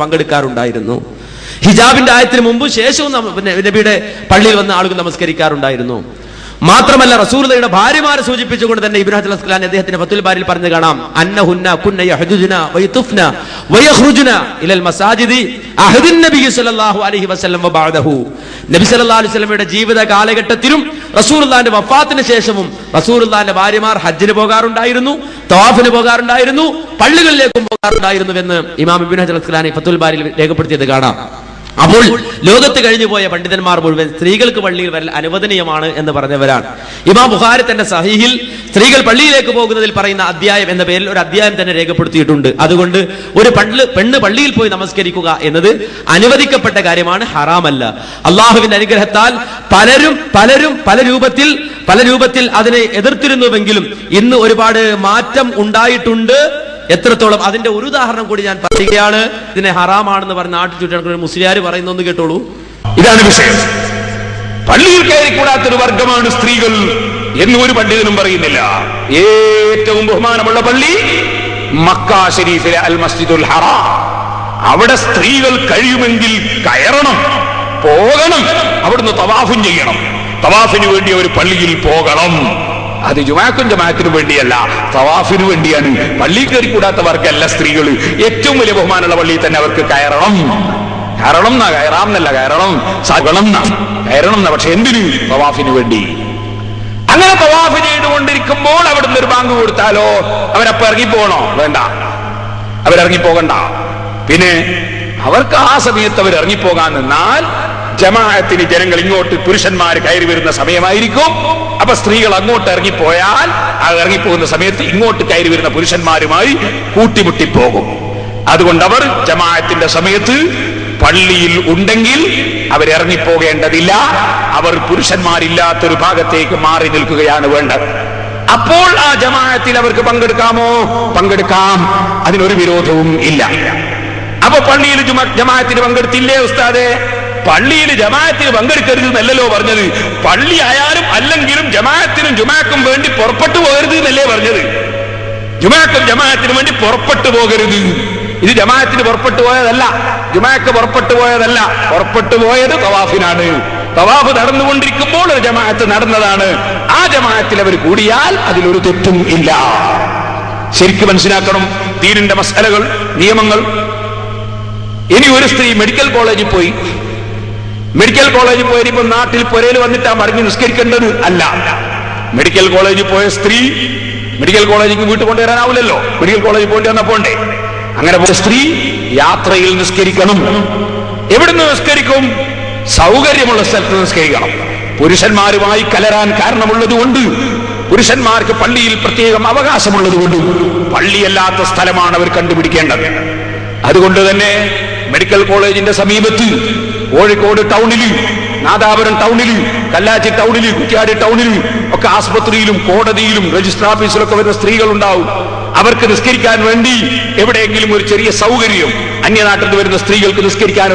പങ്കെടുക്കാറുണ്ടായിരുന്നു. ഹിജാബിന്റെ ആയത്തിന് മുമ്പ് ശേഷവും നബിയുടെ പള്ളിയിൽ വന്ന ആളുകൾ നമസ്കരിക്കാറുണ്ടായിരുന്നു. മാത്രമല്ല റസൂലയുടെ ഭാര്യമാരെ സൂചിപ്പിച്ചുകൊണ്ട് തന്നെ ഇബ്രാഹിം ഹജർ അസ്ഖലാനി അദ്ദേഹത്തിന്റെ ഫത്തുൽ ബാരിൽ പറഞ്ഞു കാണാം അന്നഹുന്ന കുന്ന യഹ്ജുജുന വയതുഫ്ന വയഖ്റുജുന ഇലൽ മസാജിദി അഹദിൻ സല്ലല്ലാഹു അലൈഹി വസല്ലം വബഅദഹു. നബി സല്ലല്ലാഹു അലൈഹി വസല്ലമയുടെ ജീവിത കാലഘട്ടത്തിലും റസൂലുള്ളാഹിന്റെ വഫാത്തിന് ശേഷവും റസൂർദാന്റെ ഭാര്യമാർ ഹജ്ജിന് പോകാറുണ്ടായിരുന്നു തവാഫിന് പോകാറുണ്ടായിരുന്നു പള്ളികളിലേക്കും പോകാറുണ്ടായിരുന്നുവെന്ന് ഇമാം ഇബ്നു ഹജർ അസ്കലാനി ഫത്തുൽ രേഖപ്പെടുത്തിയത് കാണാം. അപ്പോൾ ലോകത്ത് കഴിഞ്ഞു പോയ പണ്ഡിതന്മാർ മുഴുവൻ സ്ത്രീകൾക്ക് പള്ളിയിൽ വരൽ അനുവദനീയമാണ് എന്ന് പറഞ്ഞവരാണ്. ഇമാം ബുഹാരി തന്റെ സഹിഹിൽ സ്ത്രീകൾ പള്ളിയിലേക്ക് പോകുന്നതിൽ പറയുന്ന അധ്യായം എന്ന പേരിൽ ഒരു അധ്യായം തന്നെ രേഖപ്പെടുത്തിയിട്ടുണ്ട്. അതുകൊണ്ട് ഒരു പള്ളി പെണ്ണ് പള്ളിയിൽ പോയി നമസ്കരിക്കുക എന്നത് അനുവദിക്കപ്പെട്ട കാര്യമാണ് ഹറാമല്ല. അള്ളാഹുവിന്റെ അനുഗ്രഹത്താൽ പലരും പലരും പല രൂപത്തിൽ പല രൂപത്തിൽ അതിനെ എതിർത്തിരുന്നുവെങ്കിലും ഇന്ന് ഒരുപാട് മാറ്റം ഉണ്ടായിട്ടുണ്ട്. എത്രത്തോളം അതിന്റെ ഒരു ഉദാഹരണം കൂടി ഞാൻ പറയുകയാണ്. ഇതിനെ ഹറാമാണെന്ന് പറഞ്ഞ നാട്ടിൽ ചുറ്റാൻ മുസ്ലിയാർ പറയുന്നൊന്ന് കേട്ടോളൂ. ഇതാണ് വിഷയം. പള്ളിയിൽ കയറി കൂടാത്തൊരു വർഗമാണ് സ്ത്രീകൾ എന്ന് ഒരു പണ്ഡിതനും പറയുന്നില്ല. ഏറ്റവും ബഹുമാനമുള്ള പള്ളി മക്ക ഷരീഫിലെ അൽ മസ്ജിദുൽ ഹറാം. അവിടെ സ്ത്രീകൾ കഴിയുമെങ്കിൽ കയറണം പോകണം അവിടുന്ന് തവാഫും ചെയ്യണം. തവാഫിന് വേണ്ടി ഒരു പള്ളിയിൽ പോകണം. അത് ജുമാക്കും ജമാഅത്തിനും വേണ്ടിയല്ല. തവാഫിനു വേണ്ടിയാണ്. പള്ളി കയറി കൂടാത്തവർക്കല്ല സ്ത്രീകൾ ഏറ്റവും വലിയ ബഹുമാനമുള്ള പള്ളിയിൽ തന്നെ അവർക്ക് കയറണം. കയറണം എന്നാ? കയറാം എന്നല്ല കയറണം. സകളം എന്നാ? കയറണം എന്നാ. പക്ഷെ എന്തിനു? തവാഫിനു വേണ്ടി. അങ്ങനെ തവാഫ് ചെയ്തുകൊണ്ടിരിക്കുമ്പോൾ അവിടുന്ന് ഒരു ബാങ്ക് കൊടുത്താലോ? അവരപ്പ ഇറങ്ങിപ്പോകണോ? വേണ്ട. അവരിറങ്ങിപ്പോകണ്ട. പിന്നെ അവർക്ക് ആ സമയത്ത് അവർ ഇറങ്ങിപ്പോകാൻ നിന്നാൽ ജമാഅത്തിന് ജനങ്ങൾ ഇങ്ങോട്ട് പുരുഷന്മാർ കയറി വരുന്ന സമയമായിരിക്കും. അപ്പൊ സ്ത്രീകൾ അങ്ങോട്ട് ഇറങ്ങിപ്പോയാൽ ആ ഇറങ്ങിപ്പോകുന്ന സമയത്ത് ഇങ്ങോട്ട് കയറി വരുന്ന പുരുഷന്മാരുമായി കൂട്ടിമുട്ടിപ്പോകും. അതുകൊണ്ട് അവർ ജമാഅത്തിന്റെ സമയത്ത് പള്ളിയിൽ ഉണ്ടെങ്കിൽ അവർ ഇറങ്ങിപ്പോകേണ്ടതില്ല അവർ പുരുഷന്മാരില്ലാത്തൊരു ഭാഗത്തേക്ക് മാറി നിൽക്കുകയാണ് വേണ്ടത്. അപ്പോൾ ആ ജമാഅത്തിൽ അവർക്ക് പങ്കെടുക്കാമോ? പങ്കെടുക്കാം. അതിനൊരു വിരോധവും ഇല്ല. അപ്പൊ പള്ളിയിൽ ജുമ- ജമാഅത്തിന് പങ്കെടുത്തില്ലേ ഉസ്താദെ? പള്ളിയിൽ ജമാഅത്തിന് പങ്കെടുക്കരുത് എന്നല്ലല്ലോ പറഞ്ഞത്. പള്ളി ആയാലും അല്ലെങ്കിലും ജമാഅത്തിനും ജുമാക്കും വേണ്ടി പുറപ്പെട്ടു പോകരുത് എന്നല്ലേ പറഞ്ഞത്. ജുമാക്കും ജമാഅത്തിനും വേണ്ടി പുറപ്പെട്ടു പോകരുത്. ഇത് ജമാഅത്തിന് പുറപ്പെട്ടു പോയതല്ല. ജുമാക്ക് പുറപ്പെട്ടു പോയതല്ല. പുറപ്പെട്ടു പോയത് തവാഫിനാണ്. തവാഫ് നടന്നുകൊണ്ടിരിക്കുമ്പോൾ ഒരു ജമാഅത്ത് നടന്നതാണ്. ആ ജമാഅത്തിൽ അവർ കൂടിയാൽ അതിലൊരു തെറ്റും ഇല്ല. ശരിക്കും മനസ്സിലാക്കണം ദീനിന്റെ മസാലകൾ നിയമങ്ങൾ. ഇനി ഒരു സ്ത്രീ മെഡിക്കൽ കോളേജിൽ പോയി മെഡിക്കൽ കോളേജിൽ പോയിരിക്കുമ്പോൾ നാട്ടിൽ പുരയിൽ വന്നിട്ടാ മറിഞ്ഞ് നിസ്കരിക്കേണ്ടത്? അല്ല. മെഡിക്കൽ കോളേജിൽ പോയ സ്ത്രീ മെഡിക്കൽ കോളേജിൽ വീട്ടിൽ കൊണ്ടുവരാനാവില്ലല്ലോ. മെഡിക്കൽ കോളേജിൽ പോയിട്ട് വന്നാ പോണ്ടേ? അങ്ങനെ പോയ സ്ത്രീ യാത്രയിൽ നിസ്കരിക്കണം. എവിടുന്ന് നിസ്കരിക്കും? സൗകര്യമുള്ള സ്ഥലത്ത് നിസ്കരിക്കണം. പുരുഷന്മാരുമായി കലരാൻ കാരണമുള്ളത് കൊണ്ട് പുരുഷന്മാർക്ക് പള്ളിയിൽ പ്രത്യേകം അവകാശമുള്ളത് കൊണ്ട് പള്ളിയല്ലാത്ത സ്ഥലമാണ് അവർ കണ്ടുപിടിക്കേണ്ടത്. അതുകൊണ്ട് തന്നെ മെഡിക്കൽ കോളേജിന്റെ സമീപത്ത് കോഴിക്കോട് ടൗണിൽ നാദാപുരം ടൗണിൽ കല്ലാച്ചി ടൗണിൽ കുറ്റ്യാടി ടൗണിൽ ഒക്കെ ആസ്പത്രിയിലും കോടതിയിലും രജിസ്ട്രാർ ഓഫീസിലൊക്കെ വരുന്ന സ്ത്രീകൾ ഉണ്ടാവും അവർക്ക് നിസ്കരിക്കാൻ വേണ്ടി എവിടെയെങ്കിലും ഒരു ചെറിയ സൗകര്യം അന്യനാട്ടിൽ വരുന്ന സ്ത്രീകൾക്ക് നിസ്കരിക്കാൻ